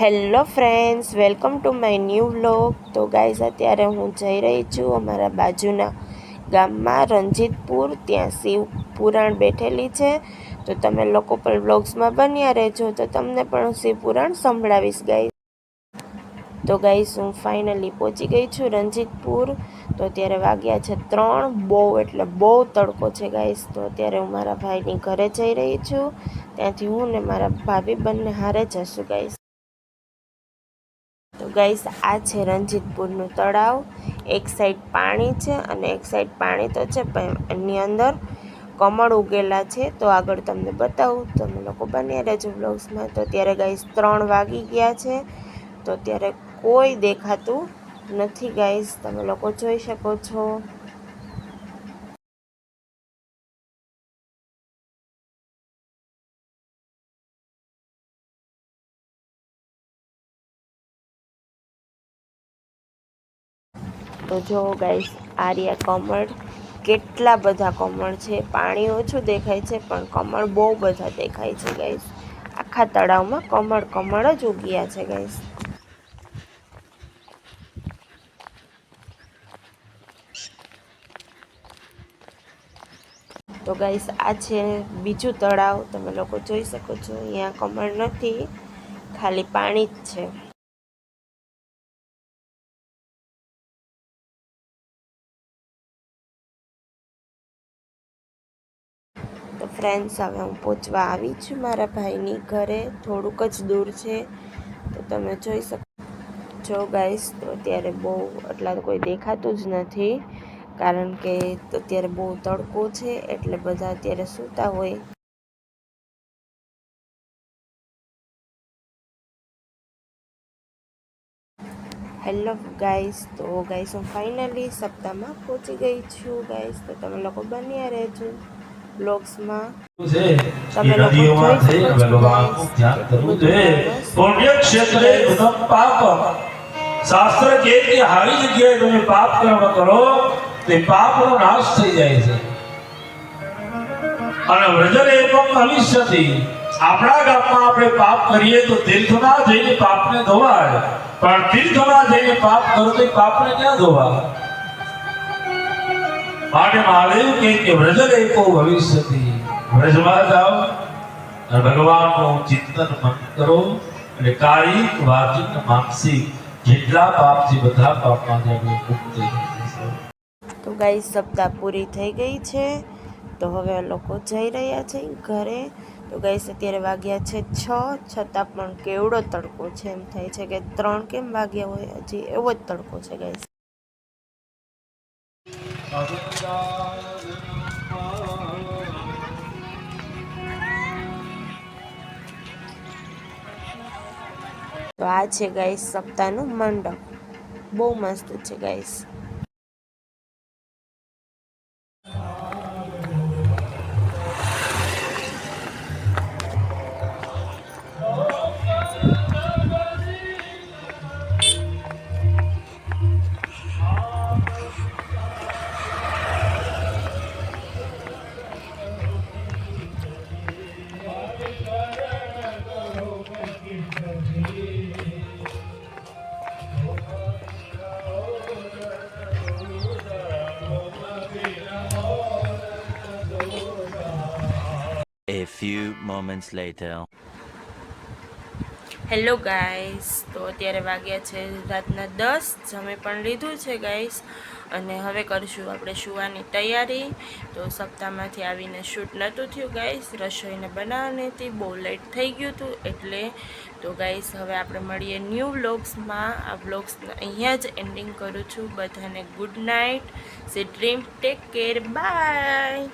Hello friends, welcome to my new vlog. તો guys, અત્યારે હું જઈ રહી છું અમારા બાજુના ગામમાં રણજીતપુર ત્યાં શિવ પુરાણ બેઠેલી છે. તો તમે લોકો પણ વ્લોગ્સમાં બન્યા રહેજો. તો તમને પણ શિવ પુરાણ સંભળાવીશ, ગાઈઝ. તો ગાઈઝ, હું ફાઇનલી પહોંચી ગઈ છું રણજીતપુર તો અત્યારે વાગ્યા છે ત્રણ, બહુ એટલે બહુ તડકો છે, ગાઈઝ. તો અત્યારે હું મારા ભાઈની ઘરે જઈ રહી છું. ત્યાંથી હું ને મારા ભાભી બંને હારે જશું, ગાઈઝ. તો ગાઈસ, આ છે રણજીતપુરનું તળાવ. એક સાઈડ પાણી છે અને એક સાઈડ પાણી તો છે, પણ એની અંદર કમળ ઉગેલા છે. તો આગળ તમને બતાવું તમે લોકો બન્યા રહેજો બ્લોગ્સમાં તો ત્યારે ગાઈસ ત્રણ વાગી ગયા છે. તો ત્યારે કોઈ દેખાતું નથી ગાઈસ. તમે લોકો જોઈ શકો છો. તો જો ગાઈસ આર્યા કમળ. કેટલા બધા કમળ છે? પાણી ઓછું દેખાય છે, પણ કમળ બહુ બધા દેખાય છે ગાઈસ આખા તળાવમાં કમળ કમળ જ ઉગ્યા છે ગાઈસ તો ગાઈસ આ છે બીજું તળાવ. તમે લોકો જોઈ શકો છો, અહીંયા કમળ નથી, ખાલી પાણી જ છે. ફ્રેન્ડ્સ હવે હું પહોંચવા આવી છું મારા ભાઈની ઘરે. થોડુંક જ દૂર છે. તો તમે જોઈ શકો છો ગાઈસ તો અત્યારે બહુ એટલા તો કોઈ દેખાતું જ નથી. કારણ કે અત્યારે બહુ તડકો છે, એટલે બધા અત્યારે સૂતા હોય. હેલો ગાઈસ તો ગાઈસ હું ફાઇનલી સપ્તાહમાં પહોંચી ગઈ છું ગાઈસ તો તમે લોકો બન્યા રહેજો. બ્લોગ્સમાં. તમે લોકો જોઈ શકો છો. ભગવાનનું guys. ધ્યાન કરવું જોઈએ બધું પુણ્ય ક્ષેત્રે ઉદમ પાપ. શાસ્ત્ર કહે કે હારી જગ્યાએ તમે પાપ કર્મ કરો તે પાપનો નાશ થઈ જાય છે. અને વ્રજન એવમ અવિષ્યતિ આપણા ગામમાં આપણે પાપ કરીએ તો તીર્થમાં જઈને પાપને ધોવાય. પણ તીર્થમાં જઈને પાપ કરો તો પાપને ક્યાં ધોવાય? માટે મહાદેવ કે વ્રજ એકો ભવિષ્યતિ વ્રજમાં જાઓ અને ભગવાનનું ચિંતન મન કરો અને કાયિક વાચિક માનસિક જેટલા પાપ બધા પાપમાંથી મુક્ત તો ગાઈ સપ્તાહ પૂરી થઈ ગઈ છે. તો હવે લોકો જઈ રહ્યા છે ઘરે. તો ગાઈસ, અત્યારે વાગ્યા છે છ. છતાં પણ કેવડો તડકો છે એમ થાય છે કે ત્રણ કેમ વાગ્યા હોય? હજી એવો જ તડકો છે, ગાઈસ. તો આ છે ગાઈસ સપ્તાહનું મંડપ. બહુ મસ્ત છે guys. Few moments later. Hello guys તો અત્યારે વાગ્યા છે રાતના દસ. જમે પણ લીધું છે ગાઈસ અને હવે કરીશું આપણે સુવાની તૈયારી. તો સપ્તાહમાંથી આવીને શૂટ નહોતું થયું ગાઈસ રસોઈને બનાવવાની હતી. બહુ લેટ થઈ ગયું હતું, એટલે તો ગાઈસ હવે આપણે મળીએ ન્યૂ વ્લોગ્સમાં આ વ્લોગ્સને અહીંયા જ એન્ડિંગ કરું છું. બધાને good night see dream take care bye